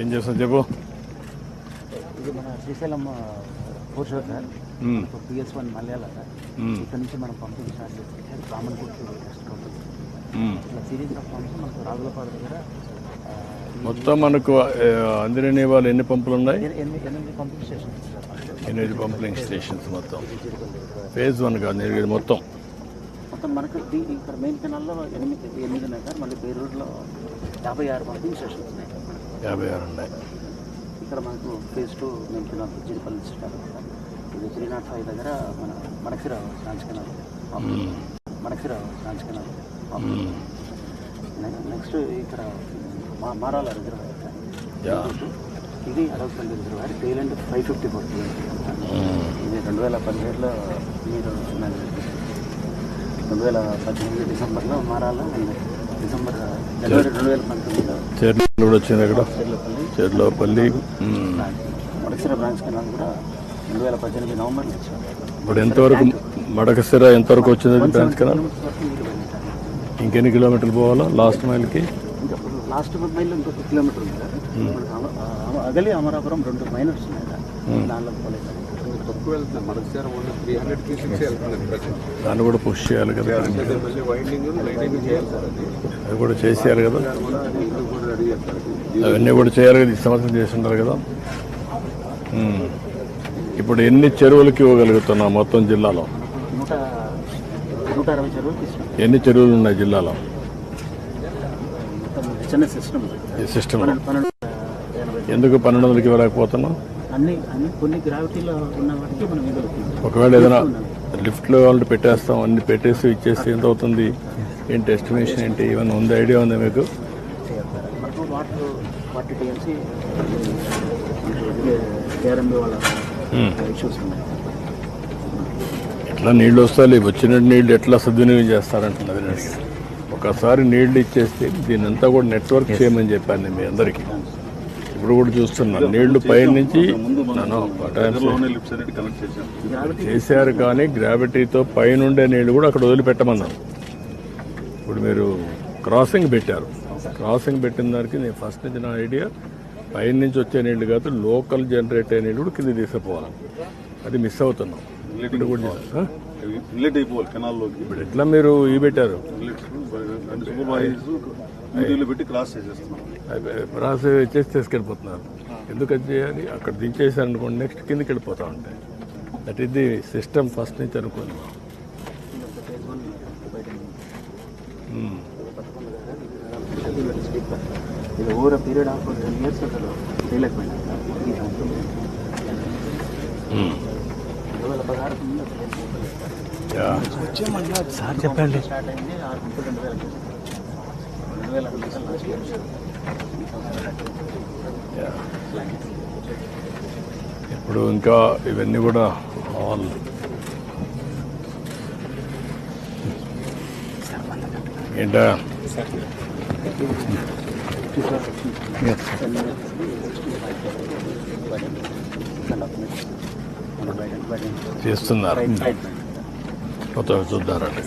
ఏం చేస్తావు చెప్పు ఇది మన Srisailam foreshore sir. PS one మలయాళ సార్. ఇక్కడ నుంచి మనం పంపింగ్ స్టార్ట్ చేస్తాం కామన్ గుడ్ టెస్ట్. ఇట్లా సిరీస్ ఆఫ్ పంప్స్ మనకు రాగులపాడు దగ్గర మొత్తం మనకు అందిరని వాళ్ళు ఎన్ని పంపులు ఉన్నాయి ఎనిమిది ఎనిమిది పంపింగ్ స్టేషన్స్. ఎనిమిది మొత్తం. ఫేజ్ వన్ కాదు నేను ఇది మొత్తం మొత్తం మనకు ఇక్కడ మెయిన్ కెనాల్లో ఎనిమిది ఎనిమిది ఉన్నాయి సార్ మళ్ళీ బేరూరులో యాభై ఆరు పంపింగ్ స్టేషన్స్ ఉన్నాయి. యాభై ఆరు ఉన్నాయి. ఇక్కడ మనకు phase two canal Jeedipalli sir ఇది త్రీ నాట్ ఫైవ్ దగ్గర మన Manakiravu branch canal pump. Manakiravu branch canal pump. Hmm. నె- నెక్స్ట్ ఇక్కడ మా మారాల రిజర్వాయర్ యా. ఇది Adavupalli reservoir. Tail end five fifty four ఇది రెండు వేల పదిహేడులో మీరు రెండు వేల పద్దెనిమిది డిసెంబర్లో మారాల అండ్ డిసెంబర్ జనవరి రెండు వేల పంతొమ్మిదిలో చర్లు కూడా వచ్చింది అక్కడ. చెర్లపల్లి బ్రాంచ్ కూడా రెండు వేల పద్దెనిమిది నవంబర్లో ఇప్పుడు ఎంతవరకు మడకసిర ఎంతవరకు వచ్చింది బ్రాంచ్ కదా ఇంకెన్ని కిలోమీటర్లు పోవాలా? లాస్ట్ మైల్కి? లాస్ట్ మైల్లో ఇంకొక కిలోమీటర్ ఉంది అగలి అమరాపురం రెండు మైనర్స్ ఉన్నాయి దానిలో పోలేదు. తక్కువ వెళ్తుంది. మనకు సార్ ఓన్లీ త్రీ హండ్రెడ్కి సిక్స్ వెళ్తుంది ప్రజెంట్ దాన్ని కూడా పుష్ చేయాలి కదా. మళ్ళీ వైండింగ్ లైటింగ్ చేయాలి సార్ అది. అది కూడా చేసేయాలి కదా. కూడా రెడీ చేస్తారు. అవన్నీ కూడా చేయాలి కదా ఈ సంవత్సరం చేస్తుంటారు కదా. ఇప్పుడు ఎన్ని చెరువులకి ఇవ్వగలుగుతున్నాం మొత్తం జిల్లాలో? ఎన్ని చెరువులు ఉన్నాయి జిల్లాలో? సిస్టమ్ ఎందుకు పన్నెండు వందలకి ఇవ్వలేకపోతున్నాం అన్ని అన్ని కొన్ని గ్రావిటీలో ఉన్న వాటికి మనం ఇవ్వగలుగుతున్నాం ఒకవేళ ఏదైనా లిఫ్ట్లో వాళ్ళు పెట్టేస్తాం అన్ని పెట్టేసి ఇచ్చేసి ఎంత అవుతుంది? ఏంటి ఎస్టిమేషన్ ఏంటి? ఏమైనా ఉంది? ఐడియా ఉందా మీకు? మనకు వాటర్ ఫార్టీ టీఎంసీ కేఆర్ఎంబీ వాళ్ళ ఇష్యూస్ ఉన్నాయి. ఎట్లా నీళ్ళు వస్తాయి? వచ్చిన నీళ్ళు ఎట్లా సద్వినియోగం చేస్తారంటున్నది నేను. ఒకసారి నీళ్ళు ఇచ్చేస్తే దీని అంతా కూడా నెట్వర్క్ చేయమని చెప్పాను మీ అందరికీ. ఇప్పుడు కూడా చూస్తున్నాను నీళ్ళు పైన నుంచి నన్ను లిఫ్ట్ సైడ్ కనెక్ట్ చేశాం గ్రావిటీ చేశారు. కానీ గ్రావిటీతో పైనుండే నీళ్ళు కూడా అక్కడ వదిలిపెట్టమన్నారు. ఇప్పుడు మీరు క్రాసింగ్ పెట్టారు. క్రాసింగ్ పెట్టిన దానికి నేను ఫస్ట్ నుంచి నా ఐడియా పైన నుంచి వచ్చే నీళ్ళు కాదు లోకల్ జనరేట్ అయ్యే నీళ్ళు కూడా కింద తీసుకుపోవాలి. అది మిస్ అవుతున్నాం. ఇప్పుడు ఎట్లా మీరు ఈ పెట్టారు? పెట్టి క్రాస్ చేసేస్తున్నాం ప్రాసెస్ చేసి తీసుకెళ్ళిపోతున్నారు ఎందుకు అది చేయాలి అక్కడ దించేసారు అనుకోండి నెక్స్ట్ కిందకి వెళ్ళిపోతా ఉంటాయి. That is the system first నుంచి అనుకోండి. ఇది over period of ten years అసలు చేయలేకపోయినా. యా. సార్ చెప్పండి. రెండు వేల రెండు వేల రెండు వందల లాస్ట్ ఇయర్ ఈ సంవత్సరం యా. ఇప్పుడు ఇంకా ఇవన్నీ కూడా ఆల్ ఏంటా? చేస్తున్నారు. మొత్తం చూద్దారండి.